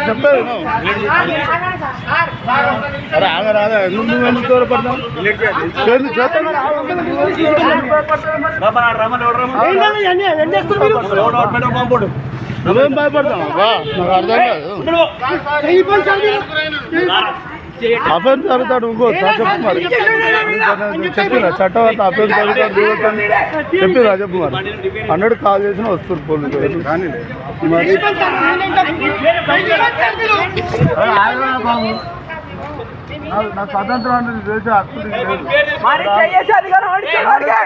చెప్పేది అరే రాగా ఎందుకు చేస్తాను నువ్వేం భయపడతావు నాకు అర్థం కాదు అఫెన్స్ జరుగుతాడు ఇంకో చెప్పు మరి చెప్పిరా చట్టం అంతా అఫెన్స్ జరుగుతాడు చెప్పిరా చెప్పు మరి హండ్రెడ్ కాల్ చేసిన వస్తారు పోలీసు కానీ మరి నా స్వతంత్రం అంటే చేసే హక్కు లేదు.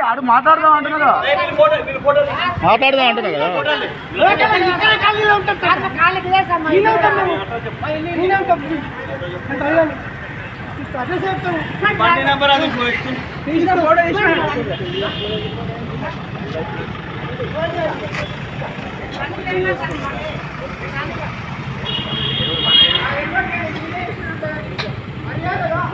ఆడు మాట్లాడదాం అంటున్నా కదా. మాట్లాడదాం అంటున్నా కదా.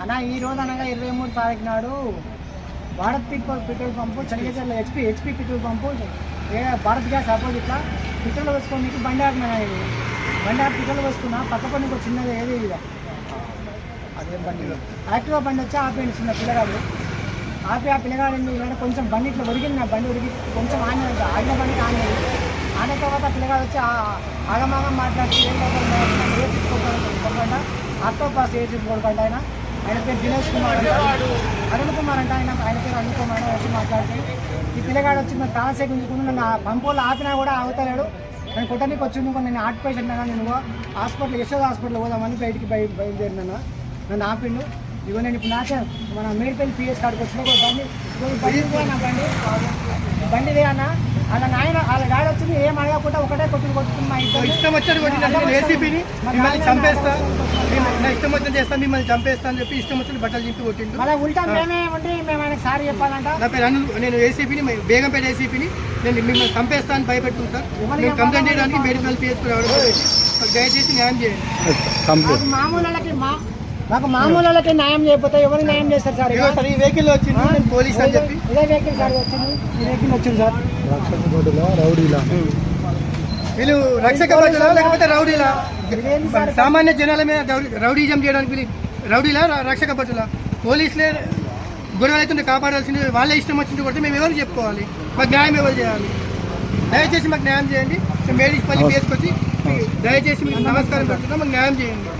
అన్నా ఈ రోజు అనగా ఇరవై మూడు తారీఖు నాడు Bharat petrol petrol pump Chaligecharla HP HP petrol pump Bharat gas ఆపోజిట్లో పెట్రోల్ వేసుకొని మీకు బండి ఆపిన ఇది బండి ఆపి పెట్రోల్ వేసుకున్నా పక్క పని ఒక చిన్నది ఏది ఇది అదే బండి? యాక్టివా బండి వచ్చి ఆపేయండి చిన్న పిల్లగాడు. ఆపి ఆ పిల్లగాడు ఎందుకు? ఇలాంటి కొంచెం బండి ఇట్లా ఒరిగింది నా బండి ఒరిగి కొంచెం ఆన ఆడిన బండి ఆగినది ఆన తర్వాత పిల్లగాడు వచ్చి ఆగమాగం మాట్లాడి ఏం కాకుండా ఆటో పాస్ ఏ కొడుకుంటా ఆయన? ఆయన పేరు దినేష్ కుమార్ అరుణ్ కుమార్ అంటే ఆయన. ఆయన పేరు అరుణ్ కుమార్ వచ్చి మాట్లాడితే ఈ పిల్లగాడు వచ్చి నా తాసేపు ఉంచుకుని నన్ను ఆ ఆపినా కూడా ఆగుతలేడు. నేను కొట్టడానికి వచ్చి నువ్వు నేను ఆర్ట్ పేషెంట్ నేను. హాస్పిటల్ యశోద్ హాస్పిటల్ పోదామని బయటికి బయలుదేరినాను. బయలుదేరినా నన్ను ఆపిండు. ఇగో నేను ఇప్పుడు నాకే మన మేడిపల్లి పిఎస్ కాడికి వచ్చిన ఒక బండి బండి ఇదిగో నా బండి. బండిదే అన్న. వాళ్ళ నాయన వాళ్ళ డాడీ వచ్చింది ఏం అడగకుండా ఒకటే కొట్టుకు కొట్టుకుని మా ఇద్దరు ఇష్టం వచ్చాడు కొట్టిన నేను ఏసీపీని మిమ్మల్ని చంపేస్తా. నా ఇష్టం వచ్చినట్టు చేస్తా మిమ్మల్ని చంపేస్తా అని చెప్పి ఇష్టం వచ్చిన బట్టలు చింపి కొట్టిండు. మళ్ళీ ఉల్టా మేమే ఉండి మేము ఆయనకు సారీ చెప్పాలంట. నా పేరు అనిల్ నేను ఏసీపీని బేగంపేట ఏసీపీని నేను మిమ్మల్ని చంపేస్తా అని భయపెడుతుంది సార్. నేను కంప్లైంట్ చేయడానికి మెడికల్ పిఎస్కి రావడం దయచేసి న్యాయం చేయండి. మామూలు వాళ్ళకి మా మాకు మామూలు వాళ్ళకి న్యాయం చేయకపోతే ఎవరు న్యాయం చేస్తారు సార్? సార్ ఈ వెహికల్ వచ్చింది నేను పోలీస్ అని చెప్పి. ఇదే వెహికల్ సార్ వచ్చింది. ఈ వెహికల్ వచ్చింది సార్. రౌడీలా? వీళ్ళు రక్షక లేకపోతే రౌడీలా? సామాన్య జనాల మీద రౌడీ- రౌడీజం చేయడానికి రౌడీలా రక్షక భటులా పోలీసులే గొడవలు అయితే కాపాడాల్సింది వాళ్ళే ఇష్టం వచ్చింది కొడితే మేము ఎవరు చెప్పుకోవాలి? మాకు న్యాయం ఎవరు చేయాలి? దయచేసి మాకు న్యాయం చేయండి. మేము మేడిపల్లి వేసుకొచ్చి దయచేసి మీకు నమస్కారం పెడుతున్నాం మాకు న్యాయం చేయండి.